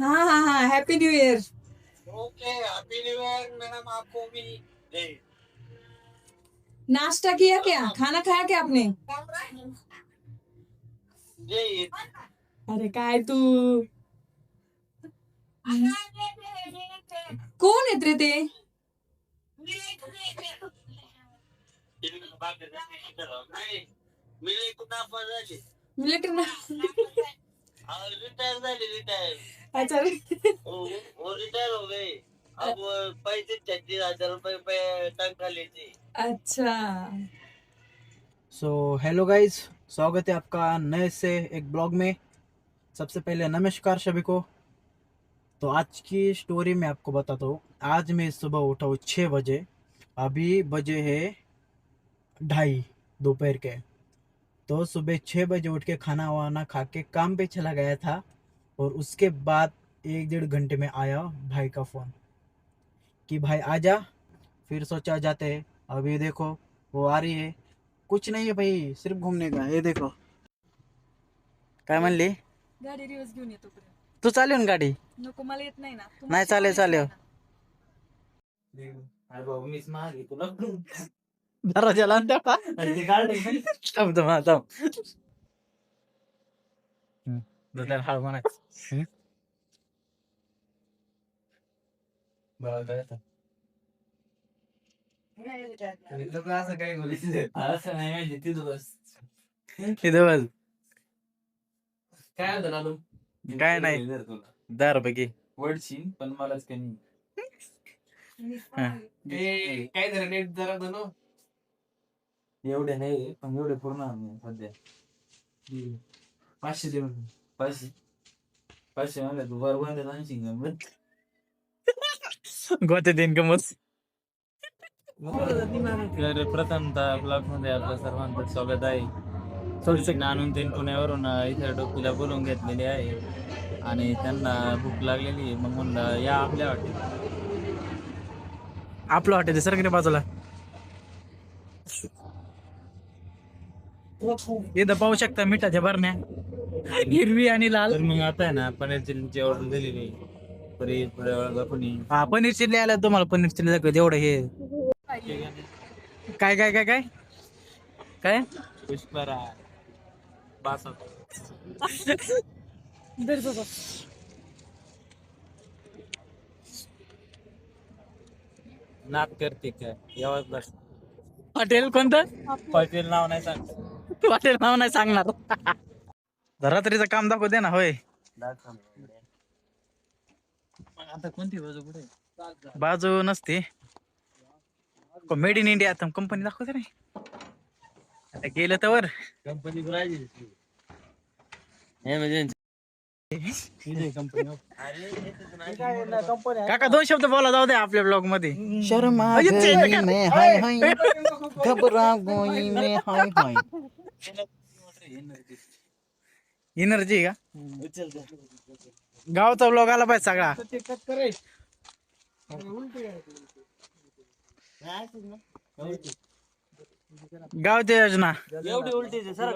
हाँ हाँ हाँ happy new year okay happy new year madam आपको भी नाश्ता किया क्या? खाना खाया क्या आपने? अरे काय तू? कोण आहेत रे ते? मिले कुठं आपण मिलिटरी रिटायर झाली रिटायर। अच्छा वो रिटायर हो गए अब पैसे छत्तीस हज़ार रुपये तनख्वाह लेते। अच्छा। सो हेलो गाइस स्वागत है आपका नए से एक ब्लॉग में। सबसे पहले नमस्कार सभी को। तो आज की स्टोरी में आपको बताता हूँ। आज मैं सुबह उठा हूँ छः बजे। अभी बजे है ढाई दोपहर के। तो सुबह छः बजे उठ के खाना वाना खा के काम पे चला गया था और उसके बाद एक डेढ़ घंटे में आया भाई का फ़ोन कि भाई आजा फिर सोचा जाते हैं अभी देखो वो आ रही है। कुछ नहीं है भाई सिर्फ़ घूमने का ये देखो। काय म्हणली? गाडी रिवर्स घेऊन येतो तू चालव ना गाडी. नको मला येत नाही ना. नाही चालेल चालेल. दरवाजाला आणता का? थांब थांब हा, थांब. दुधाला हळू म्हणायचं. हम्म. बरं, बरं, बरं. तिथं बस. काय नाही. दर बघी वडशीन पण मलाच काही नाही. काय जरा नेट जरा बनव. एवढे नाही पण एवढे पूर्ण नाही सध्या हम्म. पाचशे दे. पाचशे पाचशे म्हणलं तू दोनशे घे मग. गोते देईन का मस्त तर प्रथमतः ब्लॉगमध्ये आपलं सर्वांचं स्वागत आहे थोडीसे नानून ते पुण्यावरून इथे डोकीला बोलवून घेतलेली आहे आणि त्यांना भूक लागलेली आहे मग म्हणलं या आपल्या वाटेत आपलं हॉटेल सर की बाजूला इथं पाहू शकता मिठाच्या भरण्या. हिरवी आणि लाल. तर मग आता आहे ना पनीर चिल्लीची ऑर्डर दिलेली पनीर थोड्या वेळा कोणी हा पनीर चिल्ली आलं तुम्हाला पनीर चिल्ली दाखवत एवढं हे. काय काय काय काय? काय? पुष्परा. नाक करते काय यावंच बस. हॉटेल कोणतं? पाटील नाव नाही सांगत. हॉटेल नाव नाही सांगणार. रात्रीचं काम दाखवू दे ना होय. आता कोणती बाजू कुठे बाजू नसते. मेड इन इंडिया कंपनी दाखवते नाही आता गेलं तर वर कंपनी कंपनी काका दोन शब्द बोला जाऊ दे आपल्या ब्लॉगमध्ये. शर्मा हाय हाय. एनर्जी का? गावचा ब्लॉग आला पाहिजे सगळा. गावच्या योजना. एवढी उलटी सर